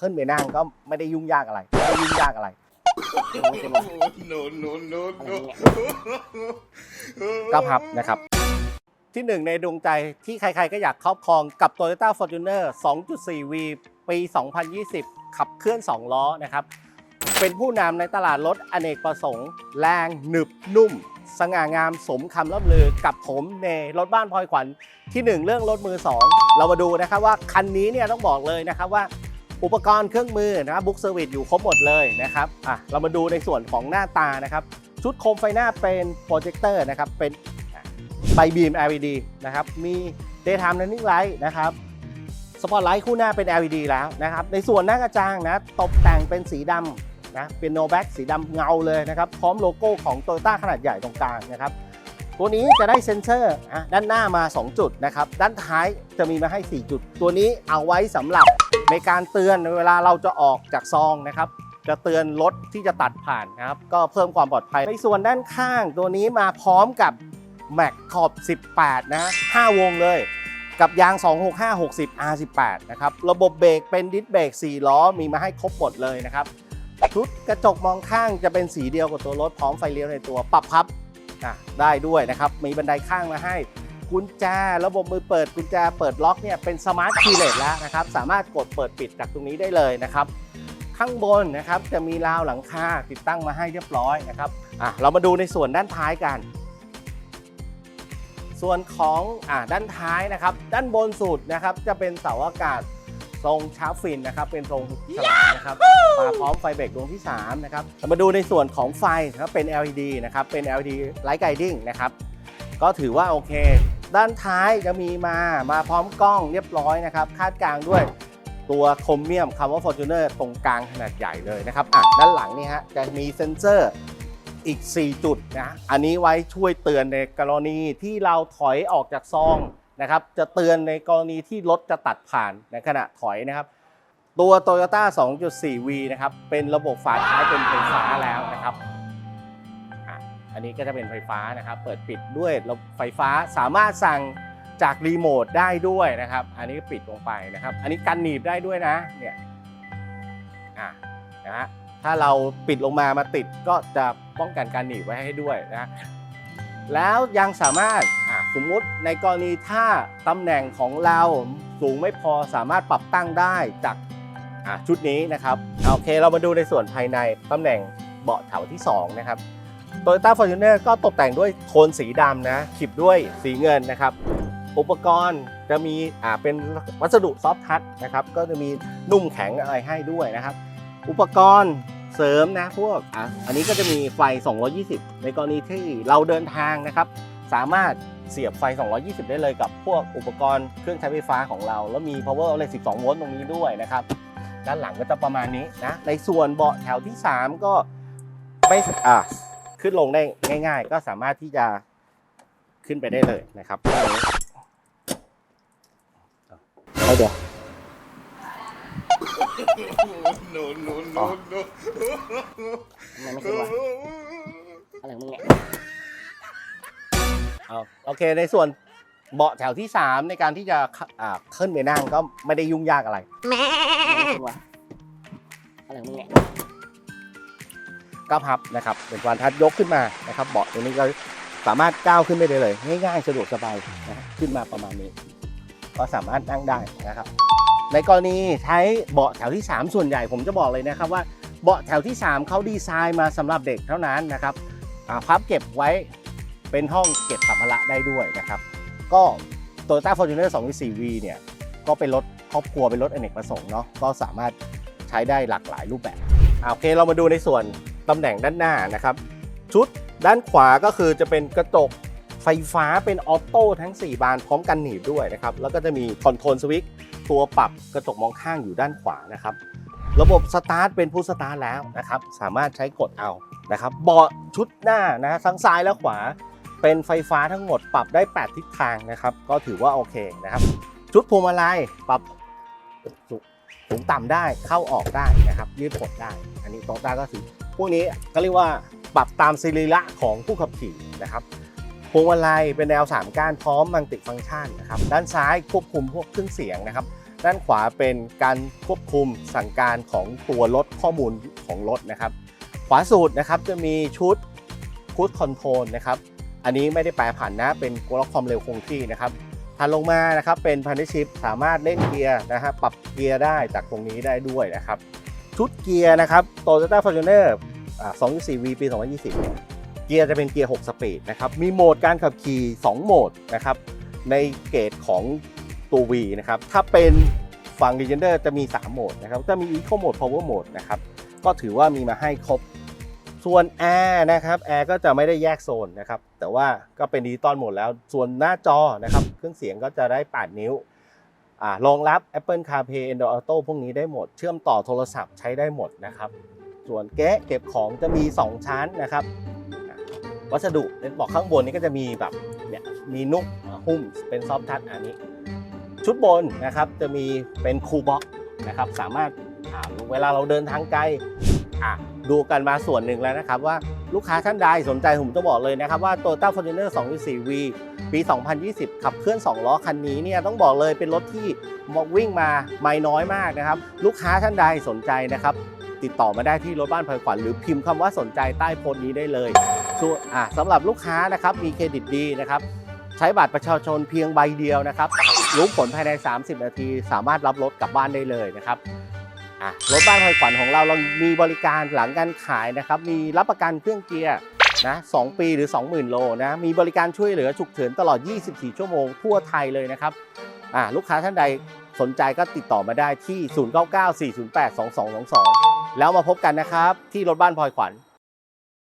ขึ้นไปนั่งก็ไม่ได้ยุ่งยากอะไรไม่ได้ยุ่งยากอะไร ก็พับนะครับ ที่หนึ่งในดวงใจที่ใครๆก็อยากครอบครองกับ Toyota Fortuner 2.4V ปี 2020 ขับเคลื่อน 2 ล้อนะครับ เป็นผู้นำในตลาดรถอเนกประสงค์ แรงหนึบนุ่ม สง่างามสมคำล่ำลือกับผมในรถบ้านพลอยขวัญที่ 1 เรื่องรถมือ 2 เรามาดูนะครับว่าคันนี้เนี่ยต้องบอกเลยนะครับว่า อุปกรณ์เครื่องมือนะครับบุ๊กเซอร์วิสอยู่ครบหมดเลยนะครับอะเรามาดูในส่วนของหน้าตานะครับ ชุดโคมไฟหน้าเป็นโปรเจคเตอร์นะครับ เป็นไฟบีม LED นะครับ มี daytime running light นะครับสปอตไลท์คู่หน้าเป็น LED แล้วนะครับ ในส่วนหน้ากระจังนะ ตกแต่งเป็นสีดำนะเป็นโนแบ็กสีดำเงาเลยนะครับ พร้อมโลโก้ของ Toyota ขนาดใหญ่ตรงกลางนะครับ ตัวนี้จะได้เซ็นเซอร์อะด้านหน้ามา 2 จุดนะครับ ด้านท้ายจะมีมาให้ 4 จุด ตัวนี้เอาไว้สำหรับ ในการเตือนเวลาเราจะออกจากซองนะครับ จะเตือนรถที่จะตัดผ่านนะครับ ก็เพิ่มความปลอดภัย ในส่วนด้านข้างตัวนี้มาพร้อมกับแม็กขอบ 18 นะ 5 วงเลย กับยาง 265 60 R18 นะครับ ระบบเบรกเป็นดิสเบรก4 ล้อ มีมาให้ครบหมดเลยนะครับ ชุดกระจกมองข้างจะเป็นสีเดียวกับตัวรถพร้อมไฟเลี้ยวในตัว ปรับพับได้ด้วยนะครับ มีบันไดข้างมาให้ กุญแจ ระบบมือเปิดกุญแจเปิดล็อกเนี่ยเป็นสมาร์ทคีย์เลสแล้วนะครับ สามารถกดเปิดปิดจากตรงนี้ได้เลยนะครับ ข้างบนนะครับจะมีราวหลังคาติดตั้งมาให้เรียบร้อยนะครับอะเรามาดูในส่วนด้านท้ายกัน ส่วนของอ่าด้านท้ายนะครับ ด้านบนสุดนะครับจะเป็นเสาอากาศทรงชาร์ปฟินนะครับเป็นทรงฉลามนะครับมาพร้อมไฟเบรกดวงที่3นะครับมาดูในส่วนของไฟนะครับเป็น LED นะครับเป็น LED Light Guiding นะครับก็ถือว่าโอเค ด้านท้ายจะมีมามาพร้อมกล้องเรียบร้อยนะครับคาดกลางด้วยตัวโครเมียมคำว่า Fortuner ตรงกลางขนาดใหญ่เลยนะครับอะด้านหลังนี่ฮะจะมีเซ็นเซอร์อีก 4 จุดนะอันนี้ไว้ช่วยเตือนในกรณีที่เราถอยออกจากซองนะครับจะเตือนในกรณีที่รถจะตัดผ่านในขณะถอยนะครับตัว Toyota 2.4V นะครับเป็นระบบฝาท้ายเป็นไฟฟ้าแล้วนะครับ อันนี้ก็จะเป็นไฟฟ้านะครับ เปิดปิดด้วยระบบไฟฟ้าสามารถสั่งจากรีโมทได้ด้วยนะครับ อันนี้ก็ปิดลงไปนะครับ อันนี้กันหนีบได้ด้วยนะ เนี่ยอะนะฮะถ้าเราปิดลงมามาติดก็จะป้องกันการหนีบไว้ให้ด้วยนะแล้วยังสามารถอะสมมุติในกรณีถ้าตำแหน่งของเราสูงไม่พอสามารถปรับตั้งได้จากอะชุดนี้นะครับ โอเคเรามาดูในส่วนภายในตำแหน่งเบาะแถวที่ 2 นะครับ Toyota Fortuner ก็ตกแต่งด้วยโทนสีดำนะขีบด้วยสีเงินนะครับ อุปกรณ์จะมีอ่าเป็นวัสดุซอฟท์ทัชนะครับ ก็จะมีนุ่มแข็งอะไรให้ด้วยนะครับ อุปกรณ์เสริมนะพวกอะอันนี้ก็จะมีไฟ 220 ในกรณีที่เราเดินทางนะครับ สามารถเสียบไฟ 220 ได้เลยกับพวกอุปกรณ์เครื่องใช้ไฟฟ้าของเรา แล้วมี power outlet 12 โวลต์ตรงนี้ด้วยนะครับ ด้านหลังก็จะประมาณนี้นะ ในส่วนเบาะแถวที่ 3 ก็ไม่อะ ขึ้นลงได้ง่าย ๆ ก็สามารถที่จะขึ้นไปได้เลยนะครับเอาเดี๋ยว no, no, no, no. ทำไมไม่ขึ้นวะอะไรของมึงเนี่ยเอาโอเคในส่วนเบาะแถวที่ 3 ในการที่จะขอ่าขึ้นไปนั่งก็ไม่ได้ยุ่งยากอะไรทำไมไม่ขึ้นวะอะไรของมึงเนี่ย ก็พับนะครับเป็นวานทัดยกขึ้นมานะครับเบาะตัวนี้ก็สามารถก้าวขึ้นไปได้เลย ง่ายๆ สะดวกสบายนะขึ้นมาประมาณนี้ ก็สามารถนั่งได้นะครับ ในกรณีใช้เบาะแถวที่ 3 ส่วนใหญ่ผมจะบอกเลยนะครับว่าเบาะแถวที่ 3เขาดีไซน์มาสำหรับเด็กเท่านั้นนะครับพับเก็บไว้เป็นห้องเก็บสัมภาระได้ด้วยนะครับ ก็ Toyota Fortuner 2.4V เนี่ยก็เป็นรถครอบครัวเป็นรถอเนกประสงค์เนาะก็สามารถใช้ได้หลากหลายรูปแบบโอเคเรามาดูในส่วน ตำแหน่งด้านหน้านะครับ ชุดด้านขวาก็คือจะเป็นกระจกไฟฟ้าเป็นออโต้ทั้ง 4 บานพร้อมกันหนีบด้วยนะครับ แล้วก็จะมีคอนโทรลสวิตช์ตัวปรับกระจกมองข้างอยู่ด้านขวานะครับ ระบบสตาร์ทเป็นผู้สตาร์ทแล้วนะครับ สามารถใช้กดเอานะครับเบาะชุดหน้านะทั้งซ้ายและขวา เป็นไฟฟ้าทั้งหมดปรับได้ 8 ทิศทางนะครับ ก็ถือว่าโอเคนะครับ ชุดพวงมาลัยปรับสูงต่ำได้เข้าออกได้นะครับยืดหดได้ อันนี้โตต้าก็ถือ พวกนี้ก็เรียกว่าปรับตามสริละของผู้ขับขี่นะครับพวงมาลัยเป็นแนว 3 ก้านพร้อมมัลติฟังก์ชันนะครับด้านซ้ายควบคุมพวกเครื่องเสียงนะครับด้านขวาเป็นการควบคุมสั่งการของตัวรถข้อมูลของรถนะครับ ขวาสุดนะครับจะมีชุดคูดคอนโทรลนะครับอันนี้ไม่ได้แปรผันนะเป็นกล็อกความเร็วคงที่นะครับถัดลงมานะครับเป็นพันธุ์ชิพสามารถเล่นเกียร์นะฮะปรับเกียร์ได้จากตรงนี้ได้ด้วยนะครับ ชุดเกียร์นะครับ Toyota Fortuner อ่า 2.4V ปี 2020เนี่ยเกียร์จะเป็นเกียร์ 6 สปีดนะครับ มีโหมดการขับขี่ 2 โหมดนะครับ ในเกรดของตัว V นะครับ ถ้าเป็นฝั่ง Legender จะมี 3 โหมดนะครับ จะมี Eco Mode Power Mode นะครับ ก็ถือว่ามีมาให้ครบ ส่วน Air นะครับ Air ก็จะไม่ได้แยกโซนนะครับ แต่ว่าก็เป็นดิจิตอลหมดแล้ว ส่วนหน้าจอนะครับ เครื่องเสียงก็จะได้ 8 นิ้ว รองรับ Apple CarPlay Android Auto พวกนี้ได้หมด เชื่อมต่อโทรศัพท์ใช้ได้หมดนะครับ ส่วนแกะเก็บของจะมี 2 ชั้นนะครับ วัสดุเน็ตบอกข้างบนนี้ก็จะมีแบบเนี่ยมีนุ่มหุ้มเป็นซอฟทัชอันนี้ ชุดบนนะครับจะมีเป็นคูลบ็อกนะครับสามารถาเวลาเราเดินทางไกลดูกันมาส่วนหนึ่งแล้วนะครับว่าลูกค้าท่านใดสนใจผมต้องบอกเลยนะครับว่า Toyota Fortuner 2.4V ปี 2020 ขับเคลื่อน 2 ล้อคันนี้เนี่ยต้องบอกเลยเป็นรถที่วิ่งมาไม่น้อยมากนะครับ ลูกค้าท่านใดสนใจนะครับ ติดต่อมาได้ที่รถบ้านพลอยขวัญหรือพิมพ์คำว่าสนใจใต้โพสต์นี้ได้เลยส่วนอะสำหรับลูกค้านะครับมีเครดิตดีนะครับใช้บัตรประชาชนเพียงใบเดียวนะครับรู้ผลภายใน 30 นาที สามารถรับรถกลับบ้านได้เลยนะครับรถบ้านพลอยขวัญของเราเรามีบริการหลังการขายนะครับ มีรับประกันเครื่องเกียร์ นะ2ปีหรือ 20,000 โลนะ มีบริการช่วยเหลือฉุกเฉินตลอด 24 ชั่วโมงทั่วไทยเลยนะครับอะลูกค้าท่านใดสนใจก็ติดต่อมาได้ที่ 0994082222 แล้วมาพบกันนะครับ ที่รถบ้านพลอยขวัญ